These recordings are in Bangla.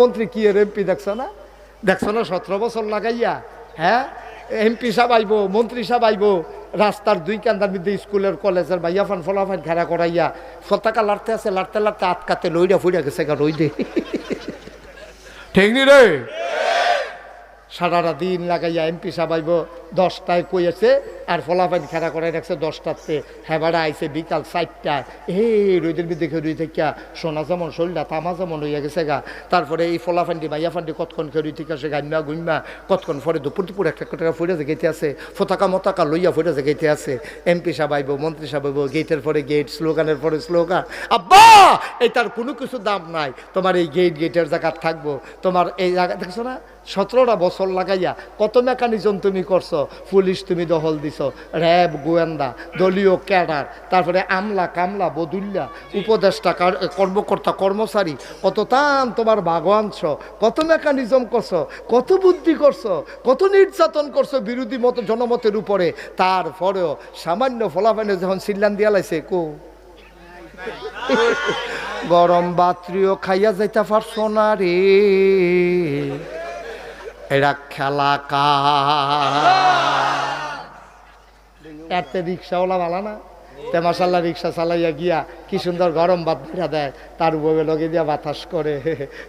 মন্ত্রী কি এর এমপি দেখছ না? দেখছ না, সতেরো বছর লাগাইয়া হ্যাঁ? এমপি সাহেব আইব, মন্ত্রী সাহেব আইব, রাস্তার দুই কান্দার মধ্যে স্কুলের, কলেজের ভাইয়া ফান ফলাফান ঘেরা করাইয়া পতাকা লাড়তে আছে, লাড়তে লাড়তে আটকাতে লইরা ফুইরা গেছে গা রই দে। ঠিক নি রে। সারাটা দিন লাগাইয়া এমপি সাবাইব দশটায় কইয়াছে, আর ফলাফাইন খেলা করে রাখছে দশটাতে। হেবাড়া আইছে বিকাল চারটায় হে রোদের খেয়ে রুই থেকে সোনা যেমন শরীরটা, তামা যেমন হইয়া গেছে গা। তারপরে এই ফলাফান্ডি মাইয়া ফান্ডি কতক্ষণ খেয়ে রুই থেকে গাইমা গুইমা কতক্ষণ পরে দুপুর দুপুর একটা টাকা ফুটে গেতে আছে, ফতাকা মতাকা লইয়া ফুটে গেতে আছে। এমপি সাবাইব মন্ত্রী সাবাইব গেটের পরে গেট স্লোগানের পরে স্লোগান। আব্বা! এটার কোনো কিছু দাম নাই। তোমার এই গেট গেটের জায়গা থাকব। তোমার এই জায়গা দেখছ না? সতেরোটা বছর লাগাইয়া কত মেকানিজম তুমি করছ? পুলিশ তুমি দখল দিছ। র্যাব, গোয়েন্দা, দলীয় ক্যাডার, তারপরে আমলা, কামলা বদুল্লা উপদেষ্টা কর্মকর্তা, কর্মচারী, কত তান তোমার বাগওয়ানছ কত মেকানিজম করছ, কত বুদ্ধি করছ, কত নির্যাতন করছ বিরোধী মত, জনমতের উপরে। তারপরেও সামান্য ফলাফানে যখন সিল্লান দিয়া লাইছে, কো? গরম বাত্রিও খাইয়া যাইতে পারছ না রে। এরা খেলা এতে রিক্সাওয়ালা ভালো না। তে রিক্সা চালাইয়া গিয়া কি সুন্দর গরম ভাত ধরা দেয়। তার উপরে লগে দিয়া বাতাস করে।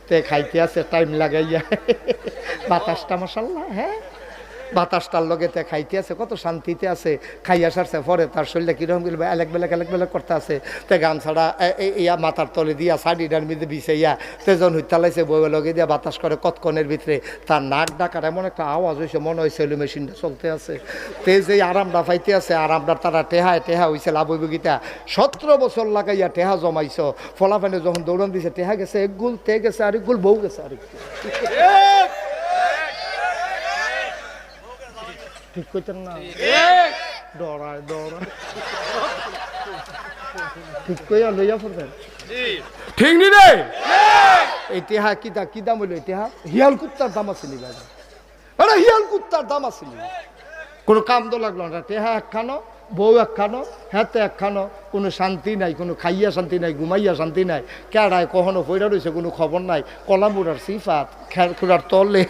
তে খাইতে আছে টাইম লাগাইয়া। বাতাসটা মাসাল্লাহ হ্যাঁ? বাতাসটার লগে তে খাইতে আছে, কত শান্তিতে আছে, খাইয়া সারছে, পরে তার শরীরটা কীরকম গেল এলেক বেলেক এলেক বেলেক করতে আছে, তে গান ছাড়া ইয়া মাথার তলে দিয়া শাড়িটার মধ্যে বিছাইয়া তেজন হইতালাইছে বউয়ে লগে দিয়া বাতাস করে কতক্ষণের ভিতরে, তার নাক ডাকার এমন একটা আওয়াজ হয়েছে মনে হয় সেলু মেশিনটা চলতে আছে। তে যে আরামটা পাইতে আছে আরামটা তারা টেহায় টেহা হয়েছে লাভ গীতা সতেরো বছর লাগাইয়া টেহা জমাইছ, ফলাফানে যখন দৌড়ন দিছে, টেহা গেছে, এক গুল, তে গেছে, আরেক গুল, বউ গেছে, আরেক গুল। ঠিক করছেন না? ডরায় ডরায় ঠিক কইয়া লইয়া পড়বেন ঠিক নি রে? এই টেহা কি দা কি দাম হইল এই টেহা? হিয়াল কুত্তার দাম আছে নি বাবা আরে হিয়াল কুত্তার দাম আছে নি। কোনো কাম তো লাগল না। টেহা একখানো, বউ একখানো হাতে একখানো, কোনো শান্তি নাই, কোনো খাইয়া শান্তি নাই, ঘুমাইয়া শান্তি নাই, কেড়ায় কখনো পয়রা রয়েছে কোনো খবর নাই, কলা কলামুড়ার সিফাত, খের খুঁড়ার তলে,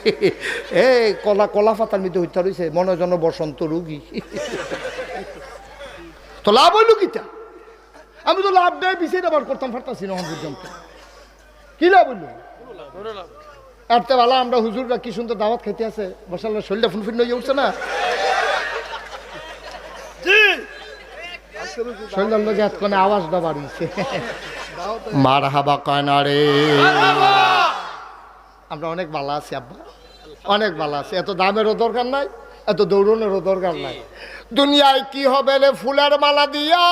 এ কলা কলা পাতার মধ্যে হইতে রয়েছে মনোজন বসন্ত রুগী। তো লাভ হইল কিটা আমি তো লাভ দেয় পিছিয়ে আবার করতাম ফারতাছি না পর্যন্ত। কি লাভ হইল? এরতে ভালো আমরা হুজুররা কি সুন্দর দাওয়াত খেতে আছে বসাল্লা শরীরটা ফুনফুন হয়ে উঠছে না? শরীরের লোক এতক্ষণে আওয়াজটা বাড়িয়েছে মার হাবা কয়না রে আমরা অনেক ভালো আছি আব্বা। অনেক ভালো আছি। এত দামেরও দরকার নাই এত দৌড়নেরও দরকার নাই। দুনিয়ায় কি হবে রে ফুলের মালা দিয়া?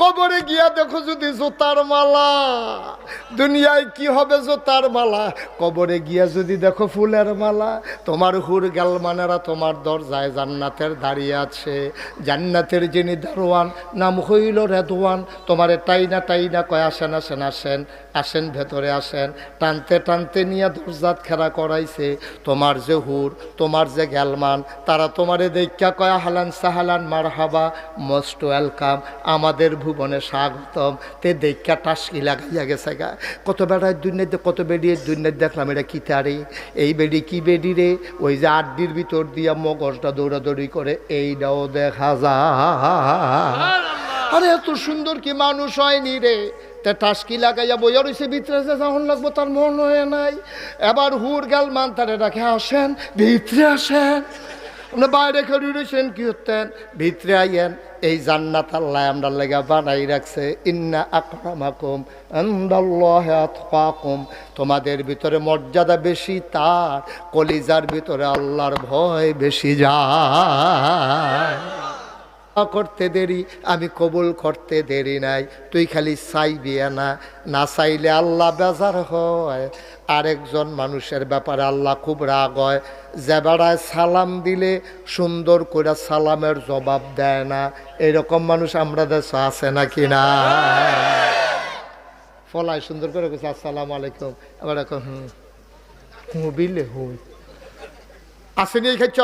কবরে গিয়া দেখো যদি জোতার মালা। দুনিয়ায় কি হবে জোতার মালা? কবরে গিয়া যদি দেখো ফুলের মালা, তোমার হুর গেলমানেরা তোমার দরজায় জান্নাতের দাঁড়িয়ে আছে। জান্নাতের যিনি দারোয়ান, নাম হইল রেদওয়ান। তোমারে টাইনা টাইনা কয়া, আসেন আসেন আসেন। আসেন ভেতরে আসেন। টানতে টানতে নিয়ে দরজাত খেলা করাইছে। তোমার যে হুর তোমার যে গ্যালমান তারা তোমারে দেখা কয় হালান সাহালান মার হাবা মোস্ট ওয়েলকাম। আমাদের ভুবনে স্বাগতম। তে দেখা টাসকি লাগাইয়া গেছে গা। কত বেড়ায় দুনিয়াতে কত বেরিয়ে দুনিয়ার দেখলাম এটা কী তারে। এই বেডি কি বেডি রে? ওই যে আড্ডির ভিতর দিয়া মগজটা দৌড়াদৌড়ি করে এইটাও দেখা যায়। আরে এত সুন্দর কি মানুষ হয়নি রে? তে টাসকি লাগাইয়া বইয়া রয়েছে ভিতরে যখন লাগবো তার মন হয়ে নাই। এবার হুর গেল মান তারে রাখে আসেন, ভিতরে আসেন। আমরা বাইরে খেলে রয়েছেন কি হতেন? ভিতরে আইয়েন, এই জান্নাত আল্লাহ আমরা লেগা বানাই রাখছে। ইন্না আকরামাকুম আন্দাল্লাহে আতকাকুম। তোমাদের ভিতরে মর্যাদা বেশি, তার কলিজার ভিতরে আল্লাহর ভয় বেশি যায়। করতে দেরি আমি কবুল করতে দেরি নাই। তুই খালি চাইবি না না চাইলে আল্লাহ বেজার হয়। আরেকজন মানুষের ব্যাপারে আল্লাহ খুব রাগ হয়। যে বেড়ায় সালাম দিলে সুন্দর করে সালামের জবাব দেয় না। এরকম মানুষ আমরা দেশ আছে নাকি না? ফলায় সুন্দর করে কেছে আসসালামু আলাইকুম। আবার এখন হুম হুঁ বিলে হুঁ আসেনি এই খাইছ?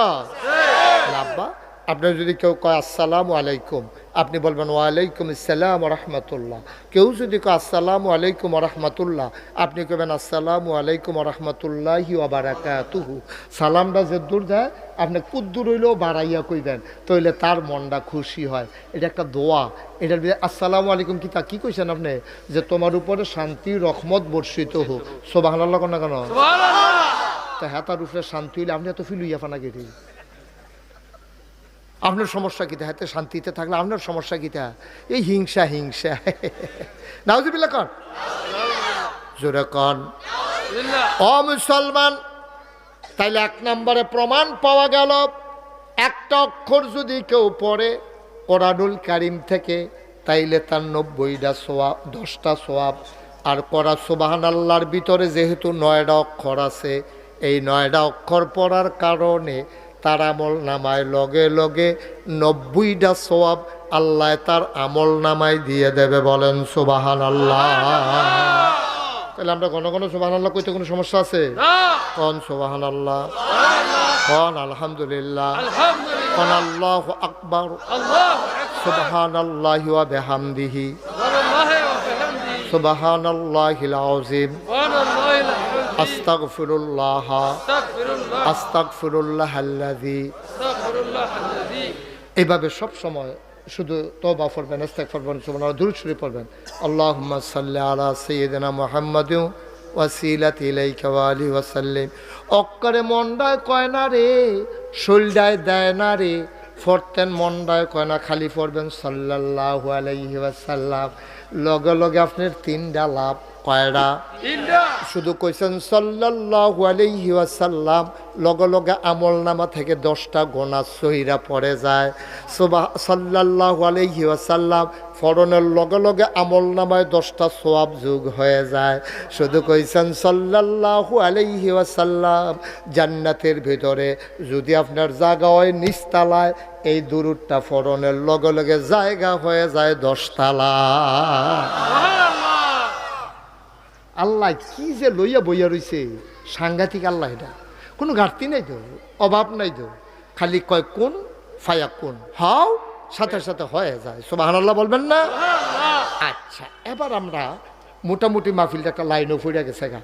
লাভবা? আপনার যদি কেউ কয় আসসালামু আলাইকুম আপনি বলবেন ওয়ালাইকুম আসসালাম রহমতুল্লাহ কেউ যদি কয় আসসালামু আলাইকুম রহমতুল্লাহ আপনি কবেন আসসালামু আলাইকুম রহমতুল্লাহি ওবারাকাতুহু সালামটা যে দূর যায় আপনি কুদ্দুর হইলেও বাড়াইয়া কইবেন তইলে তার মনটা খুশি হয়। এটা একটা দোয়া। এটার আসসালামু আলাইকুম কি তা কি কইছেন আপনি? যে তোমার উপরে শান্তি রহমত বর্ষিত হোক। সোবাহ কোন? কেন তা হ্যাঁ তার উপরে শান্তি হইলে আপনি এত ফিল হইয়া ফানা কেটে আপনার সমস্যা কিতা হাতে শান্তিতে থাকলে আপনার সমস্যা কিতা এই হিংসা হিংসা। নাউজিবিল্লা কন। জোরে কন। ও মুসলমান তাইলে এক নম্বরে প্রমাণ পাওয়া গেল একটা অক্ষর যদি কেউ পড়ে কোরআনুল কারিম থেকে তাইলে তার নব্বইটা সোয়াব দশটা সোয়াব। আর করা সোবাহান আল্লাহর ভিতরে যেহেতু নয়টা অক্ষর আছে এই নয়টা অক্ষর পড়ার কারণে তার আমল নামায়। লগে লগে নব্বইটা সোয়াব আল্লাহ তার আমল নামায় দিয়ে দেবে বলেন সুবাহান আল্লাহ তাহলে আমরা ঘন ঘন সোবাহান আল্লাহ কইতে কোনো সমস্যা আছে? কন সোবাহান আল্লাহ কন আলহামদুলিল্লাহ? কন আল্লাহ আকবর? সুবহান আল্লাহ বিহামদিহি। সুবহান আল্লাহিল আযীম। আস্তাগফিরুল্লাহ। আস্তাগফিরুল্লাহ আল্লাযী। এইভাবে সব সময় শুধু তবা পড়বেন ইস্তেক পড়বেন সুবহানাল্লাহ দুরূদ শরীফ পড়বেন। আল্লাহুম্মা সাল্লি আলা সাইয়্যিদিনা মুহাম্মাদিন ওয়াসিলাত ইলাইকা ওয়া আলিহি ওয়া সাল্লিম। অক্করে মন্ডায় কয় না রে শৈলডায় দেয় না রে ফরতেন মন্ডায় কয় না খালি পড়বেন সাল্লাল্লাহু আলাইহি ওয়াসাল্লাম। লগে লগে আপনার তিনটা লাভ কয়টা শুধু কইছেন সাল্লাল্লাহু আলাইহি ওয়াসাল্লাম লগে লগে আমল নামা থেকে দশটা গোনা সহিরা পড়ে যায়। সুবাহ সাল্লাল্লাহু আলাইহি ওয়াসাল্লাম ফরনের লগে লগে আমল নামায় দশটা সোয়াব যোগ হয়ে যায়। শুধু কইছেন সাল্লাল্লাহু আলাইহি ওয়াসাল্লাম জান্নাতের ভিতরে যদি আপনার জায়গা হয় নিচতলায় এই দুরুটটা ফরনের লগে লগে জায়গা হয়ে যায় দশতলা আল্লাহ কি যে লইয়া বইয়া রইছে, সাংঘাতিক আল্লাহ এটা। কোনো ঘাটতি নাই তো, অভাব নাই তো। খালি কয় কোন, ফায়া কোন। হাও, সাথে সাথে হয়ে যায়। সোবাহান আল্লাহ বলবেন না? আচ্ছা এবার আমরা মোটামুটি মাহফিলটা একটা লাইনও ফুরে গেছে গা।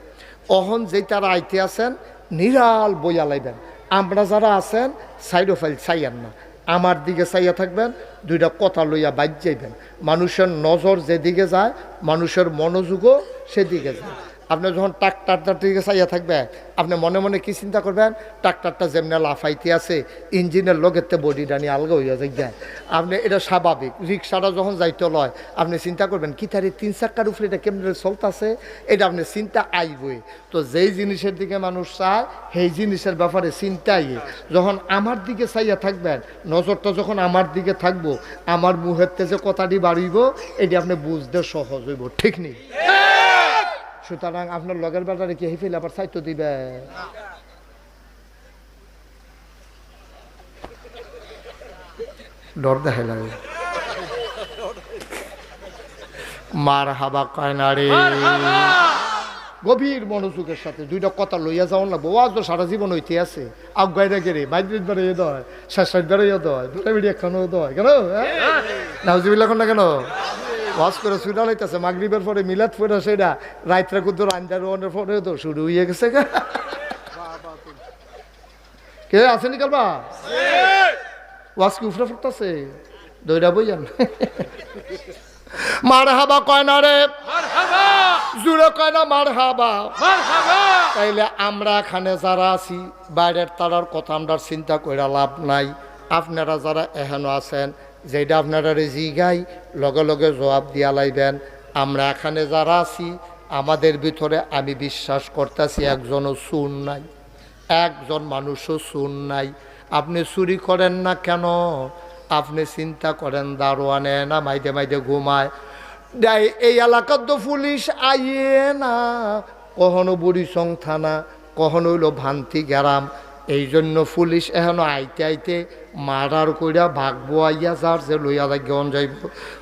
অহন যেই তারা আইতে আছেন, নিরাল বইয়া লাইবেন। আমরা যারা আছেন সাইড ফাইল চাইয়ান না। আমার দিকে চাইয়া থাকবেন, দুইটা কথা লইয়া বাদ যাইবেন। মানুষের নজর যেদিকে যায়, মানুষের মনোযোগও সেদিকে যায়। আপনি যখন ট্রাক্টারটার দিকে চাইয়া থাকবে, আপনি মনে মনে কি চিন্তা করবেন? ট্রাক্টারটা যেমনি লাফাইতে আছে, ইঞ্জিনের লগেতে বডিটা নিয়ে আলগা হইয়া যায় আপনি এটা স্বাভাবিক, রিক্সাটা যখন যাইতে লয়, আপনি চিন্তা করবেন, কি তার তিন চাক্কার উপরে এটা কেমন চলতেছে? এটা আপনি চিন্তা আইবই। তো যেই জিনিসের দিকে মানুষ চায়, সেই জিনিসের ব্যাপারে চিন্তা আইয়ে যখন আমার দিকে চাইয়া থাকবেন, নজরটা যখন আমার দিকে থাকব, আমার মুহের যে কথাটি বাড়িব, এটি আপনি বুঝতে সহজ হইব, ঠিক নেই? সুতরাং আপনার লগের বেলাটা কি হেফিল? আবার সাইতো দিবে। ডর দেখে লাগে। মার হাবা কয় না রে গভীর মনোযোগের সাথে দুইটা কথা লইয়া যাওয়ার লাগবো ওয়াজ তো সারা জীবন হইতে আছে। আগাই রেখে রে বাইদ্রিত বেড়ে ইয়ে দয় শেষ বেড়ে ইয়ে দয় দুটা বেড়ে একখানো দয় কেন? নাউজিবিল্লা এখন না কেন? ওয়াজ করে সুইডা লাইতেছে মাগরিবের পরে মিলাদ পরে সেটা রাত্রে কুদ্দুর আঞ্জার ওয়ানের পরে তো শুরু হয়ে গেছে গা। কে আসেনি কালবা? ওয়াজ কি উফরে ফুটতেছে? দইরা বইয়ান। মার হাবা কয় না রে? জুড়ে কয় না মার হাবা তাইলে আমরা এখানে যারা আছি বাইরের তারার কথা আমরা চিন্তা করে লাভ নাই। আপনারা যারা এহেন আছেন যেটা আপনারা জিগাই, লগে লগে জবাব দিয়া লাইবেন, আমরা এখানে যারা আছি, আমাদের ভিতরে আমি বিশ্বাস করতেছি একজনও সুন নাই, একজন মানুষও সুন নাই। আপনি চুরি করেন না কেন? আপনি চিন্তা করেন, দারোয়ানে না মাইদে মাইদে ঘুমায়। এই এলাকার তো পুলিশ আইয়ে না, কখনো বুড়িচং থানা, কখনো হইল ভান্তি গ্রাম। এই জন্য পুলিশ এখনও আইতে আইতে মারার কইরা ভাগবো আইয়া যার যে লইয়া গন যাইব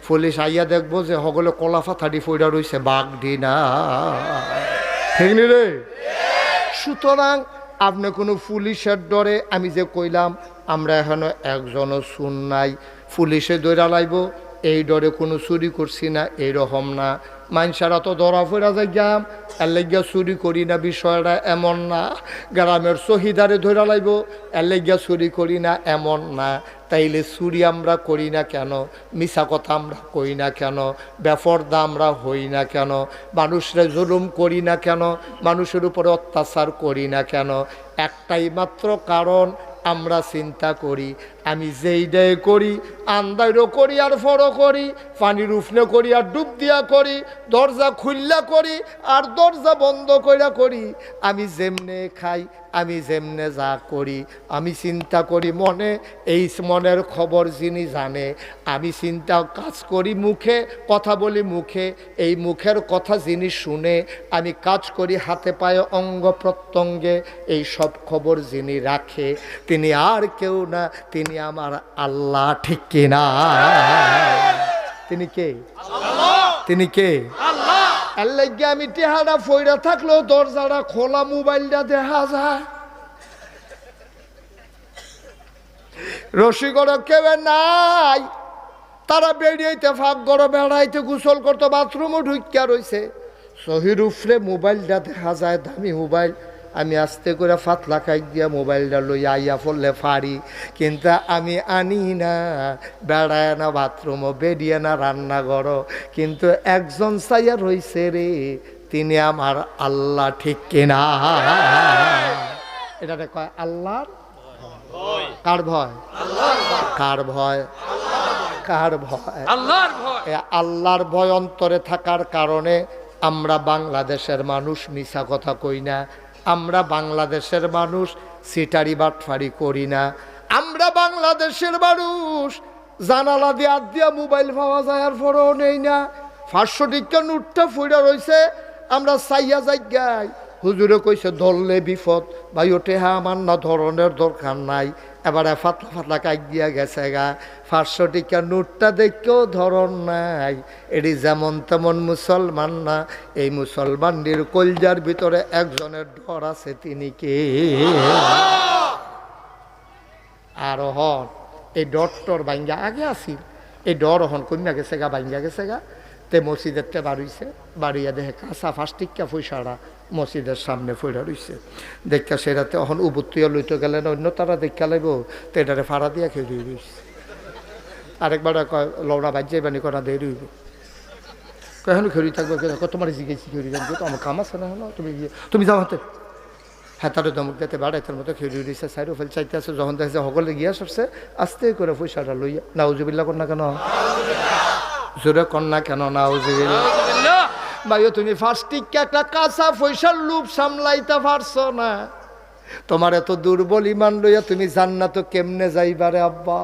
পুলিশ আইয়া দেখব যে সকলে কলা ফাথাডি ফইরা রইছে, বাঘ ডিনা ঠিক নি রে? সুতরাং আপনি কোনো পুলিশের ডরে, আমি যে কইলাম, আমরা এখনও একজনও শুন নাই। পুলিশে দৈরা লাইব। এই ডরে কোনো চুরি করছি না এইরকম না। মাইনসারা তো ধরা ফেরা যাইয়াম এর লাগিয়া চুরি করি না, বিষয়টা এমন না। গ্রামের শহীদারে ধরা লাগব, এর লাগিয়া চুরি করি না, এমন না। তাইলে চুরি আমরা করি না কেন? মিছা কথা আমরা কই না কেন? বেফরদা আমরা হই না কেন? মানুষরা জুলুম করি না কেন? মানুষের উপরে অত্যাচার করি না কেন? একটাই মাত্র কারণ, আমরা চিন্তা করি। আমি যেই দেয় করি, আন্দাইরও করি আর ফরও করি, পানির উফনে করি আর ডুব দিয়া করি, দরজা খুললা করি আর দরজা বন্ধ কইরা করি, আমি যেমনে খাই, আমি যেমনে যা করি, আমি চিন্তা করি মনে, এই মনের খবর যিনি জানে, আমি চিন্তা কাজ করি মুখে, কথা বলি মুখে, এই মুখের কথা যিনি শুনে, আমি কাজ করি হাতে পায়ে অঙ্গ প্রত্যঙ্গে, এই সব খবর যিনি রাখে, তিনি আর কেউ না, তিনি আমার আল্লাহ ঠিক কিনা? তিনি কে? তিনি কে? আল্লাহ আমি টেহারা ফইরা থাকলেও দরজাটা খোলা, মোবাইলটা দেখা যায়। রসিকর কেবে নাই? তারা বেরিয়েতে ফাঁক গড় বেড়াইতে, গোসল করতো বাথরুমও ঢুকিয়া রইছে। শহীর উফরে মোবাইলটা দেখা যায়, দামি মোবাইল। আমি আস্তে করে ফাতলা খাই দিয়া মোবাইলটা লই আইয়া ফললে ফাড়ি। কিন্তু আমি আনি না বেড়ায় না বাথরুমও বেরিয়ে না রান্নাঘর। কিন্তু একজন চাইয়া রইছে রে তিনি আমার আল্লাহ ঠিক কিনা। এটাতে কয় আল্লাহর? কার ভয়? কার ভয়? কার ভয়? আল্লাহর ভয়। আল্লাহর ভয় অন্তরে থাকার কারণে আমরা বাংলাদেশের মানুষ মিছা কথা কই না। আমরা বাংলাদেশের মানুষ, সিটারি বাটফারি করি না। আমরা বাংলাদেশের মানুষ, জানালা দিয়ে আদ দিয়া মোবাইল পাওয়া যায় আর ফোরও নেই না। পাঁচশো টিকা নোটটা ফুড়ে রয়েছে আমরা সাইয়া যাই হুজুরে কইছে ধরলে বিপদ, ভাই, ওঠে হ্যাঁ আমার না ধরনের দরকার নাই। এবারে ফাতলা ফাতলা কাক দিয়া গেছে গা। পাঁচশো টিকা নোটটা দেখেও ধরন নাই। এটি যেমন তেমন মুসলমান না। এই মুসলমানদের কলজার ভিতরে একজনের ডর আছে, তিনি কে? আর হন, এই ডরটর বাইঙ্গা আগে আসিল এই ডর হন কন্যা গেছে গা বাইঙ্গা গেছে গা। তে মসজিদের তে বাড়িছে বাড়িয়া দেখে কাঁচা ফাস্টিকা পয়সাটা মসজিদের সামনে ফইরা রইছে। দেখা সেরাতে অহন উবুত্তুয়া লইতে গেলেন অন্য তারা দেখা লাইব, তো এটারে ফাড়া দিয়া খেয়ে দিয়ে রইছে। আরেকবার কয় লৌড়া বাজ্যে বানি করা দিয়ে রইব কেন খেরি থাকবে তোমার জিজ্ঞেসি খেরি থাকবে। তো আমার কাম আছে না হলো তুমি তুমি যাও হাতে। হ্যাঁ তার ধমক দিতে বাড়াইতের মতো খেয়ে দিয়েছে সাইডও ফেল চাইতে আছে, যখন দেখছে সকলে গিয়া সরছে, আস্তে করে পয়সাটা লইয়া নাউজুবিল্লা কর না কেন? জোরে না কেন না ভাইও তুমি ফার্স্টিক একটা কাঁচা পয়সার লুপ সামলাইতে পারছ না। তোমার এত দুর্বল ইমান লইয়া তুমি জান্নাত কেমনে যাইবারে আব্বা?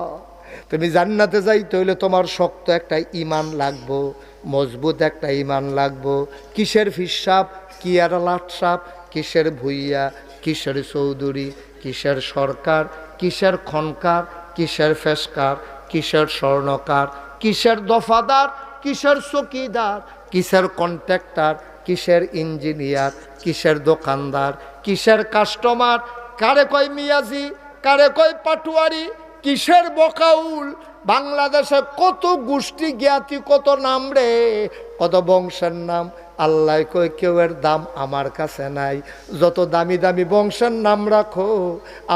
তুমি জান্নাতে যাইতে হইলে তোমার শক্ত একটা ইমান লাগবো মজবুত একটা ইমান লাগবো। কিসের ফিসাব কি আর লাটসাপ কিসের ভুইয়া কিসের চৌধুরী কিসের সরকার কিসের খনকার কিসের ফেসকার কিসের স্বর্ণকার কিসের দফাদার, কিসের চকিদার, কিসের কন্ট্রাক্টার, কিসের ইঞ্জিনিয়ার, কিসের দোকানদার, কিসের কাস্টমার, কারে কয় মিয়াজি, কারে কয় পাটুয়ারি, কিসের বকাউল, বাংলাদেশে কত গোষ্ঠী জ্ঞাতি, কত নাম রে, কত বংশের নাম আল্লাহ কই কেউ এর দাম আমার কাছে নাই। যত দামি দামি বংশের নাম রাখো,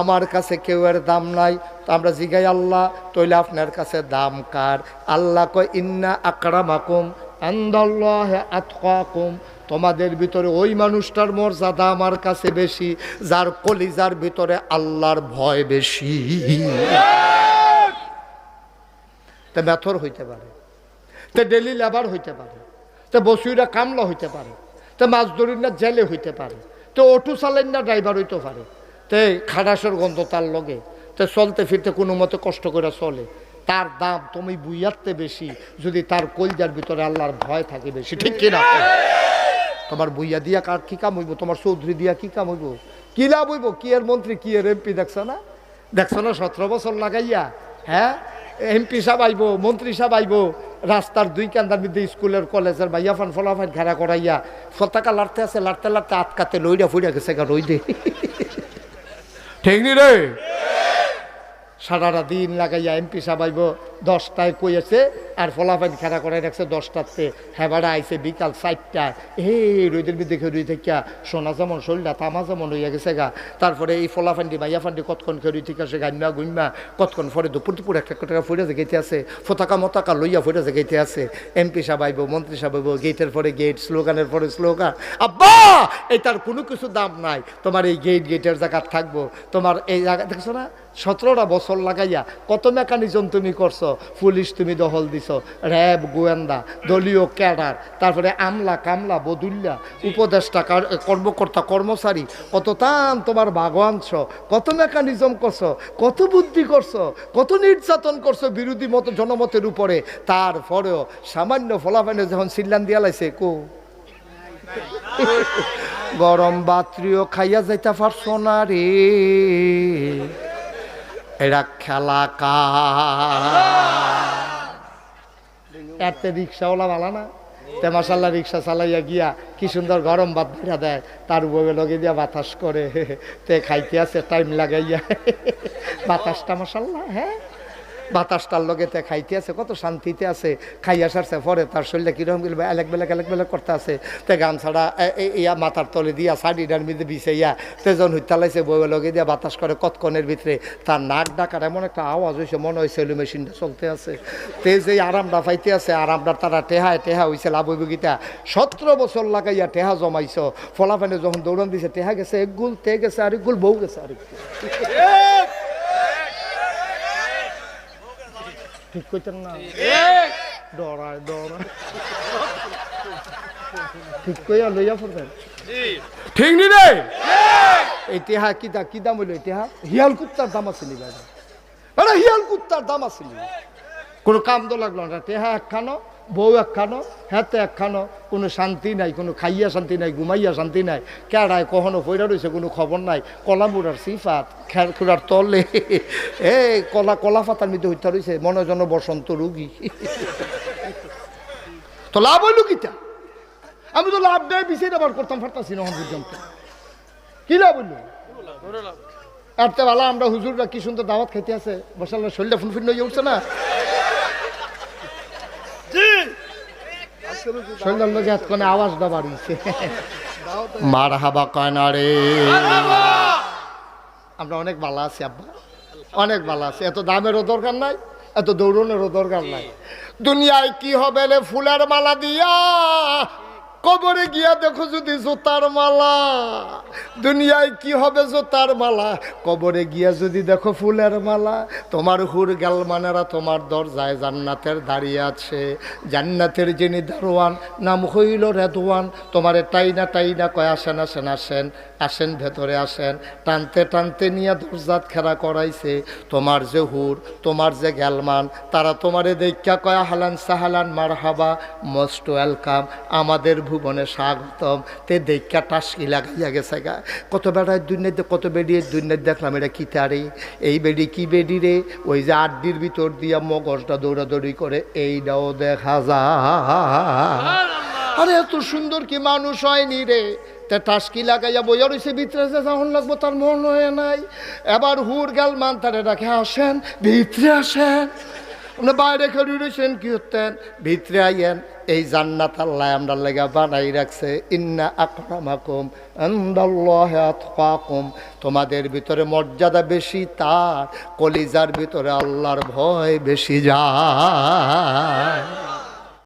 আমার কাছে কেউ এর দাম নাই। তো আমরা জিগাই, আল্লাহ তৈলে আপনার কাছে দাম কার? আল্লাহ কয়, ইন্না আকরামাকুম আন্দাল্লাহ আতকাকুম। তোমাদের ভিতরে ওই মানুষটার মর্যাদা আমার কাছে বেশি, যার কলিজার ভিতরে আল্লাহর ভয় বেশি। তা মেথর হইতে পারে, তে ডেলি লেবার হইতে পারে। তে বসুইরা কামলা হইতে পারে, তে না জেলে হইতে পারে, তো অটো চালেন না ড্রাইভার হইতে পারে, তে খাডাসের গন্ধ তার লগে, তে চলতে ফিরতে কোনো মতে কষ্ট করে চলে। তার দাম তুমি বুইয়াতে বেশি, যদি তার কলজার ভিতরে আল্লাহর ভয় থাকে বেশি, ঠিক কিনা তোমার বুইয়া দিয়া কার কি কাম হইব? তোমার চৌধুরী দিয়া কি কাম হইব? কি লাভ হইব? কি এর মন্ত্রী, কি এর এমপি, দেখছ না? দেখছ না সতেরো বছর লাগাইয়া হ্যাঁ? এমপি সাহেব আইব, মন্ত্রী সাহেব আইব রাস্তার দুই কান্দার মধ্যে স্কুলের কলেজের বা ইয়াফান ফলাফান ঘেরা করাইয়া ফতাকা লাড়তে আছে লাড়তে লাড়তে আটকাতে লইরা ফুইরা গেছে গা রই দে ঠিক নি রে। সারাটা দিন লাগাইয়া এমপি সাবাইব। দশটায় কইয়েছে, আর ফলাফাইন খেলা করে রাখছে দশটাতে। হেবাড়া আইছে বিকাল চারটায় এই রোদের বিদ্যে রুই থেকে সোনা যেমন শরীরটা তামা যেমন হইয়া গেছে গা। তারপরে এই ফলাফান্ডি মাইয়া ফান্ডি কতক্ষণ খেয়ে ঠিক আছে গান্যা গুইমা কতক্ষণ পরে দুপুর দুপুর একটা টাকা ফুটে গেতে আছে, ফতাকা মতাকা লইয়া ফুটে গেতে আছে। এমপি সাহেব আইব, মন্ত্রী সাহেব আইব গেটের পরে গেট, স্লোগানের পরে স্লোগান। আব্বা! এটার কোনো কিছু দাম নাই। তোমার এই গেট, গেটের জায়গা থাকব। তোমার এই জায়গা, দেখছ না? সতেরোটা বছর লাগাইয়া কত মেকানিজম তুমি করছ? পুলিশ তুমি দখল দিছো, র্যাব, গোয়েন্দা, দলীয় ক্যাডার, তারপরে আমলা, কামলা, বদুল্লা, উপদেষ্টা কর্মকর্তা, কর্মচারী, কত তান তোমার বাগওয়ানছ কত মেকানিজম করছ, কত বুদ্ধি করছ, কত নির্যাতন করছ বিরোধী মতো, জনমতের উপরে। তারপরেও সামান্য ফলাফানে যখন সিল্লান দিয়া লাইছে, কো? গরম বাত্রিও খাইয়া যাইতা পারছ না রে। এরা খেলা এতে রিক্সাওয়ালা ভালো না? তে রিক্সা চালাইয়া গিয়া কি সুন্দর গরম ভাত ধরা দেয়, তার বউ লগে দিয়া বাতাস করে তে খাইতে আছে টাইম লাগাইয়া। বাতাসটা মশাল্লা হ্যাঁ? বাতাসটার লগে তে খাইতে আছে, কত শান্তিতে আছে। খাইয়া সারছে, পরে তার শরীরে কীরকম গেলে এলেক বেলেক এলেক বেলেক করতে আছে। তে গান ছাড়া ইয়া মাথার তলে দিয়া শাড়িটার মধ্যে বিছাইয়া তেজন হুইতালাইছে বউয়ে লগে দিয়া বাতাস করে কতক্ষণের ভিতরে, তার নাক ডাকার এমন একটা আওয়াজ হয়েছে মনে হয়েছে ওই মেশিনটা চলতে আছে। তে যে আরামটা পাইতে আছে, আরামটা তারা টেহায় টেহা হয়েছে লাভ হইব গীতা সতেরো বছর লাগাইয়া টেহা জমাইছ। ফলাফানে যখন দৌড়ান দিছে, টেহা গেছে, এক গুল, তে গেছে, আরেক গুল, বউ গেছে, আরেক গুল। ঠিক কইতেন না ডরায় ডরায় ঠিক কইয়া লইয়া পড়বেন ঠিক নি রে? এই তেহা কি দা কি দাম হইল এই তেহা হিয়াল কুত্তার দাম আছে নি বাবা আরে হিয়াল কুত্তার দাম আছে কোনো কাম তো লাগল না তেহা একখানো বউ একখানো হাতে একখানো কোনো শান্তি নাই কোনো খাইয়া শান্তি নাই ঘুমাইয়া শান্তি নাই। কেড়ায় কখনো ফইরা রয়েছে কোনো খবর নাই। কলামুড়ার সিফাত খের খুড়ার তলে। এ কলা কলা পাতার মধ্যে হইতে রয়েছে মনে জন বসন্ত রুগী। তো লাভ হইল কিটা আমি তো লাভ দেয় বিষয় আবার করতাম ফারতাছি না পর্যন্ত। কি লাভ হইল? আর তো ভালো আমরা হুজুররা কি সুন্দর দাওয়াত খাইতে আছে? বসাল শরীরটা ফুনফুন হয়ে উঠছে না? শরীরের লোক এতক্ষণে আওয়াজটা বাড়িয়েছে মার হাবা কয় না রে আমরা অনেক ভালো আছি আব্বা। অনেক ভালো আছি। এত দামেরও দরকার নাই এত দৌড়নেরও দরকার নাই। দুনিয়ায় কি হবে রে ফুলের মালা দিয়া? কবরে গিয়া দেখো যদি জোতার মালা। দুনিয়ায় কি হবে জোতার মালা? কবরে গিয়া যদি দেখো ফুলের মালা, তোমার হুর গেলমানেরা তোমার দরজায় জান্নাতের দাঁড়িয়ে আছে। জান্নাতের যিনি দারোয়ান, নাম হইল রেদওয়ান। না টাইনা টাইনা কয়া আসেন আসেন আসেন। আসেন ভেতরে আসেন। টানতে টানতে নিয়ে দরজাত খেলা করাইছে তোমার যে হুর তোমার যে গ্যালমান তারা তোমারে দেখা কয়া হালান সাহালান মার হাবা মোস্ট ওয়েলকাম আমাদের ভুবনে স্বাগতম। তে দেখা টাসকি লাগাইয়া গেছে গা। কত বেড়ায় দুর্নীতি কত বেড়িয়ে দুর্নীতি দেখলাম এটা কী তারে? এই বেডি কি বেডি রে? ওই যে আড্ডির ভিতর দিয়া মগজটা দৌড়াদৌড়ি করে এইটাও দেখা যায়। আরে এত সুন্দর কি মানুষ হয়নি রে? তে টাসকি লাগাইয়া বইয়া রয়েছে ভিতরে যে যখন লাগবো তার মন হয়ে নাই। এবার হুর গেল মান তারে রাখে আসেন, ভিতরে আসেন। বাইরে খেলে রয়েছেন কি হতেন ভিতরে আইয়েন, এই জান্নাত আল্লাহ আমরা লেগা বানাই রাখছে। ইন্না আকরামাকুম আন্দাল্লাহ আতকাকুম তোমাদের ভিতরে মর্যাদা বেশি, তার কলিজার ভিতরে আল্লাহর ভয় বেশি যায়।